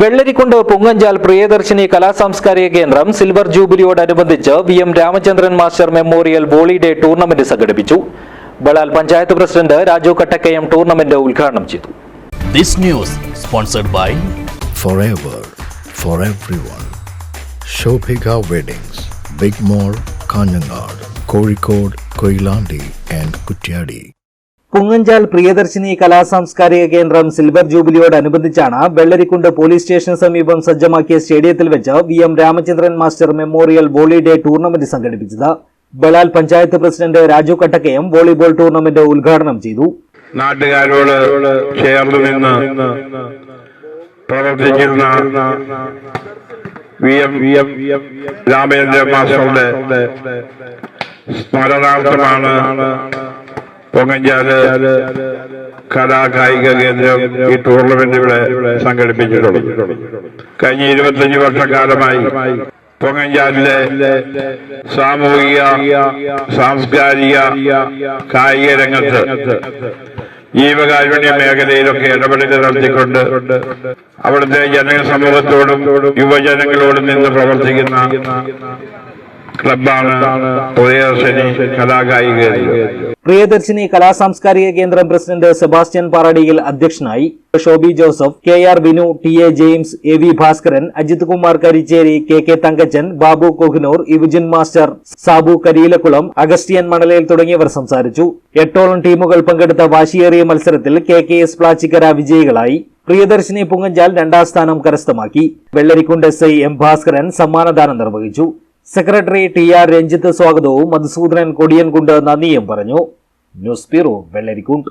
വെള്ളരിക്കുണ്ട് പൊങ്ങഞ്ചാൽ പ്രിയദർശിനി കലാസാംസ്കാരിക കേന്ദ്രം silver ജൂബിലിയോടനുബന്ധിച്ച് V M Ramachandran master memorial volley day tournament സംഘടിപ്പിച്ചു ബളാൽ പഞ്ചായത്ത് പ്രസിഡന്റ് രാജു കട്ടക്കയം ടൂർണമെന്റ് ഉദ്ഘാടനം ചെയ്തു This news sponsored by for for everyone. Shobhika weddings big Mall, Kanhangad Kozhikode Koilandi and Kutyadi. Punganchal Priyadarshini കലാസാംസ്കാരിക കേന്ദ്രം silver ജൂബിലിയോടനുബന്ധിച്ചാണ് Vellarikundu police സ്റ്റേഷന് സമീപം സജ്ജമാക്കിയ സ്റ്റേഡിയത്തിൽ വെച്ച് V M Ramachandran master memorial volley day tournament സംഘടിപ്പിച്ചത്. ബളാൽ പഞ്ചായത്ത് പ്രസിഡന്റ് രാജു കട്ടക്കയും വോളിബോൾ ടൂർണമെന്റ് ഉദ്ഘാടനം ചെയ്തു. നാട്ടുകാരോട് ചേർന്ന് നിന്ന് പ്രവർത്തിച്ചിരുന്ന V M V M Ramachandran മാസ്റ്ററുടെ സ്മരണാർത്ഥമാണ് പൊങ്ങഞ്ചാൽ കലാകായിക കേന്ദ്രം ഈ ടൂർണമെന്റ് ഇവിടെ സംഘടിപ്പിച്ചിട്ടുള്ളത്. കഴിഞ്ഞ ഇരുപത്തഞ്ച് വർഷക്കാലമായി പൊങ്ങഞ്ചാലിലെ സാമൂഹിക സാംസ്കാരിക കായിക രംഗത്ത് ജീവകാരുണ്യ മേഖലയിലൊക്കെ ഇടപെടലുകൾ നടത്തിക്കൊണ്ട് അവിടുത്തെ ജനസമൂഹത്തോടും യുവജനങ്ങളോടും നിന്ന് പ്രവർത്തിക്കുന്ന ക്ലബാണ് പ്രിയദർശിനി കലാകായിക പ്രിയദർശിനി കലാസാംസ്കാരിക കേന്ദ്രം പ്രസിഡന്റ് സെബാസ്റ്റ്യൻ പാറടിയിൽ അധ്യക്ഷനായി Shobi Joseph K R Vinu T A James A V Bhaskaran Ajith Kumar Karicheri K K Thankachan Babu Kohinoor Eugene master Sabu Kariyilakkulam Augustine Manalayil തുടങ്ങിയവർ സംസാരിച്ചു. എട്ടോളം ടീമുകൾ പങ്കെടുത്ത വാശിയേറിയ മത്സരത്തിൽ കെ കെ എസ് പ്ലാച്ചിക്കര വിജയികളായി. പ്രിയദർശിനി പുങ്ങഞ്ചാൽ രണ്ടാം സ്ഥാനം കരസ്ഥമാക്കി. Vellarikundu S I M Bhaskaran സമ്മാനദാനം നിർവഹിച്ചു. സെക്രട്ടറി ടി ആർ രഞ്ജിത്ത് സ്വാഗതവും മധുസൂദനൻ കൊടിയൻകുണ്ട് നന്ദിയും പറഞ്ഞു. News bureau Vellarikundu.